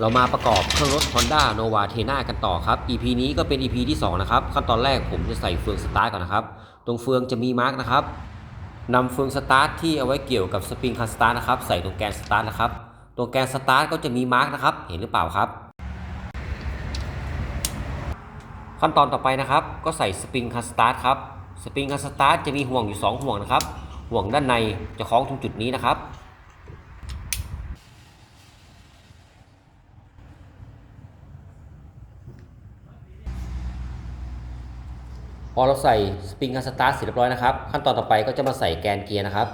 เรามาประกอบเครื่องรถ Honda Nova t e n a กันต่อครับ EP นี้ก็เป็น EP ที่ 2 นะครับ ขั้นตอนแรกผมจะใส่เฟืองสตาร์ทก่อนนะครับ ตรงเฟืองจะมีมาร์กนะครับนำเฟืองสตาร์ทที่เอาไว้เกี่ยวกับสปริงคันสตาร์ทนะครับ ใส่ตรงแกนสตาร์ทนะครับ ตรงแกนสตาร์ทก็จะมีมาร์กนะครับ เห็นหรือเปล่าครับ ขั้นตอนต่อไปนะครับ ก็ใส่สปริงคันสตาร์ทครับ สปริงคันสตาร์ทจะมีห่วงอยู่ 2 ห่วงนะครับ ห่วงด้านในจะคล้องตรงจุดนี้นะครับ พอเราใส่สปริงคันสตาร์ทเสร็จเรียบร้อยนะครับขั้นตอนต่อไปก็จะมาใส่แกนเกียร์นะครับ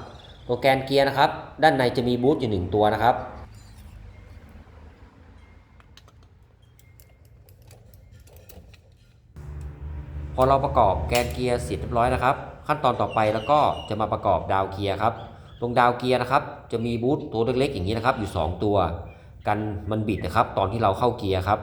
ตัวแกนเกียร์นะครับ ด้านในจะมีบูทอยู่หนึ่งตัวนะครับ พอเราประกอบแกนเกียร์เสร็จเรียบร้อยนะครับ ขั้นตอนต่อไปแล้วก็จะมาประกอบดาวเกียร์ครับตรงดาวเกียร์นะครับ จะมีบูทตัวเล็กๆอย่างนี้นะครับ อยู่ 2 ตัว กันมันบิดนะครับ ตอนที่เราเข้าเกียร์ครับ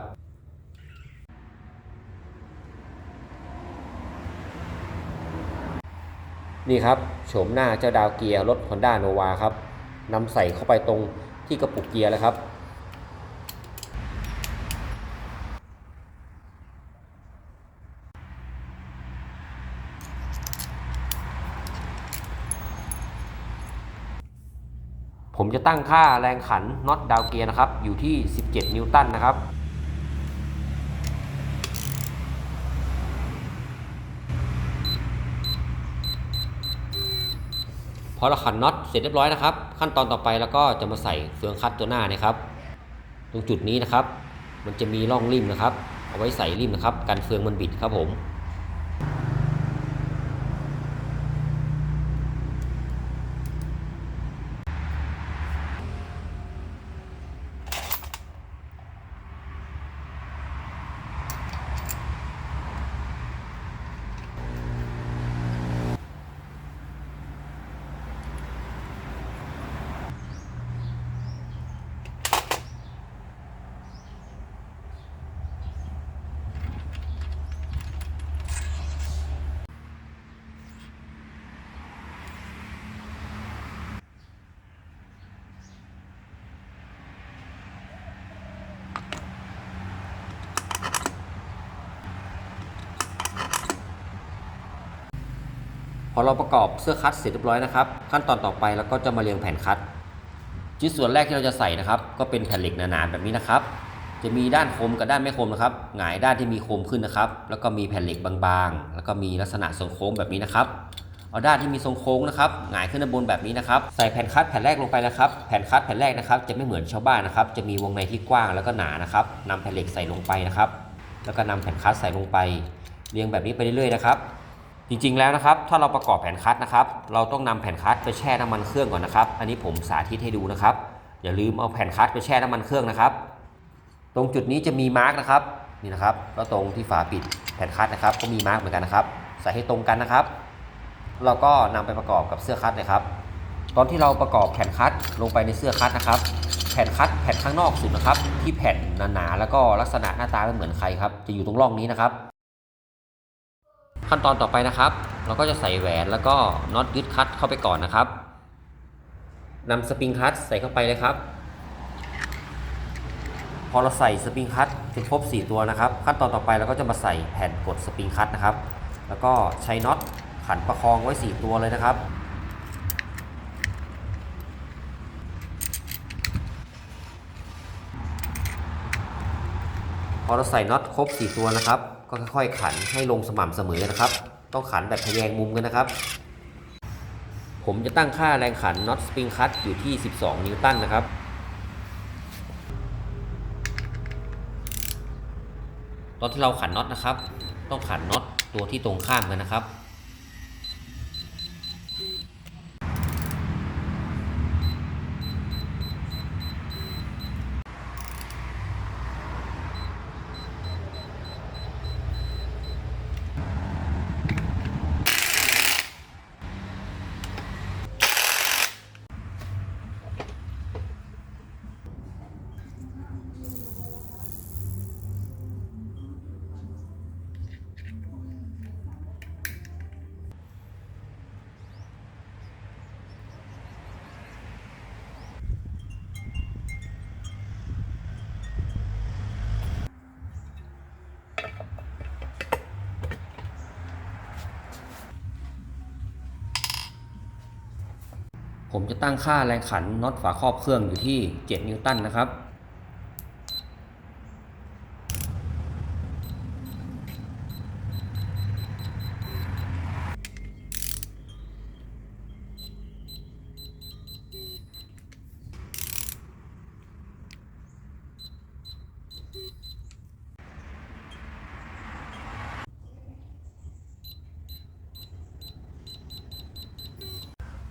นี่ครับโฉมหน้าเจ้าดาวเกียร์รถ Honda Nova ครับนำใส่เข้าไปตรงที่กระปุกเกียร์แล้วครับ ผมจะตั้งค่าแรงขันน็อตดาวเกียร์นะครับ อยู่ที่ 17 นิวตันนะครับ พอเราขันน็อตเสร็จเรียบร้อยนะครับ ขั้นตอนต่อไปแล้วก็จะมาใส่เฟืองคัดตัวหน้านะครับ ตรงจุดนี้นะครับ มันจะมีร่องริมนะครับ เอาไว้ใส่ริมนะครับ กันเฟืองมันบิดครับผม อเราประกอบเสื้อคัดเสร็จเรียบร้อยนะครับ ขั้นตอนต่อไปแล้วก็จะมาเรียงแผ่นคัดชิ้นส่วนแรกที่เราจะใส่นะครับ ก็เป็นแผ่นเหล็กหนาๆแบบนี้นะครับ จะมีด้านคมกับด้านไม่คมนะครับหงายด้านที่มีคมขึ้นนะครับ แล้วก็มีแผ่นเหล็กบางๆ แล้วก็มีลักษณะทรงโค้งแบบนี้นะครับเอาด้านที่มีทรงโค้งนะครับหงายขึ้นด้านบนแบบนี้นะครับ ใส่แผ่นคัดแผ่นแรกลงไปนะครับ แผ่นคัดแผ่นแรกนะครับ จะไม่เหมือนชาวบ้านนะครับ จะมีวงในที่กว้างแล้วก็หนานะครับนำแผ่นเหล็กใส่ลงไปนะครับ แล้วก็นำแผ่นคัดใส่ลงไป เรียงแบบนี้ไปเรื่อยๆนะครับ จริงๆแล้วนะครับถ้าเราประกอบแผ่นคัดนะครับ เราต้องนำแผ่นคัดไปแช่น้ำมันเครื่องก่อนนะครับ อันนี้ผมสาธิตให้ดูนะครับ อย่าลืมเอาแผ่นคัดไปแช่น้ำมันเครื่องนะครับ ตรงจุดนี้จะมีมาร์กนะครับนี่นะครับ แล้วตรงที่ฝาปิดแผ่นคัดนะครับ ก็มีมาร์กเหมือนกันนะครับ ใส่ให้ตรงกันนะครับเราก็นำไปประกอบกับเสื้อคัดนะครับ ตอนที่เราประกอบแผ่นคัดลงไปในเสื้อคัดนะครับ แผ่นคัดแผ่นข้างนอกสุดนะครับ ที่แผ่นหนาๆแล้วก็ลักษณะหน้าตาไม่เหมือนใครครับ จะอยู่ตรงร่องนี้นะครับ ขั้นตอนต่อไปนะครับ เราก็จะใส่แหวนแล้วก็น็อตยึดคัดเข้าไปก่อนนะครับนำสปริงคัตใส่เข้าไปเลยครับ พอเราใส่สปริงคัตจนครบ 4 ตัวนะครับ ขั้นตอนต่อไปเราก็จะมาใส่แผ่นกดสปริงคัตนะครับ แล้วก็ใช้น็อตขันประคองไว้ 4 ตัวเลยนะครับ พอเราใส่น็อตครบ 4 ตัวนะครับ ก็ค่อยๆขันให้ลงสม่ำเสมอนะครับ ต้องขันแบบทะแยงมุมกันนะครับ ผมจะตั้งค่าแรงขันน็อตสปริงคัตอยู่ที่ 12 นิวตันนะครับตอนที่เราขันน็อตนะครับ ต้องขันน็อตตัวที่ตรงข้ามกันนะครับ ผมจะตั้งค่าแรงขันน็อตฝาครอบเครื่องอยู่ที่ 7 นิวตันนะครับ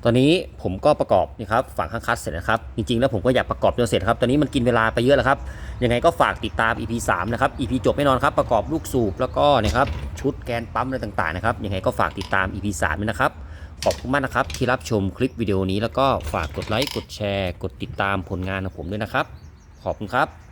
ตอนนี้ผมก็ประกอบนี่ครับฝั่งข้างคัสเสร็จนะครับ จริงๆ แล้วผมก็อยากประกอบจนเสร็จครับ ตอนนี้มันกินเวลาไปเยอะแล้วครับ ยังไงก็ฝากติดตาม EP 3 นะครับ EP จบแน่นอนครับ ประกอบลูกสูบแล้วก็นะครับชุดแกนปั๊มอะไรต่างๆนะครับ ยังไงก็ฝากติดตาม EP 3ด้วยนะครับ ขอบคุณมากนะครับ ที่รับชมคลิปวิดีโอนี้แล้วก็ฝากกดไลค์ กดแชร์ กดติดตามผลงานของผมด้วยนะครับ ขอบคุณครับ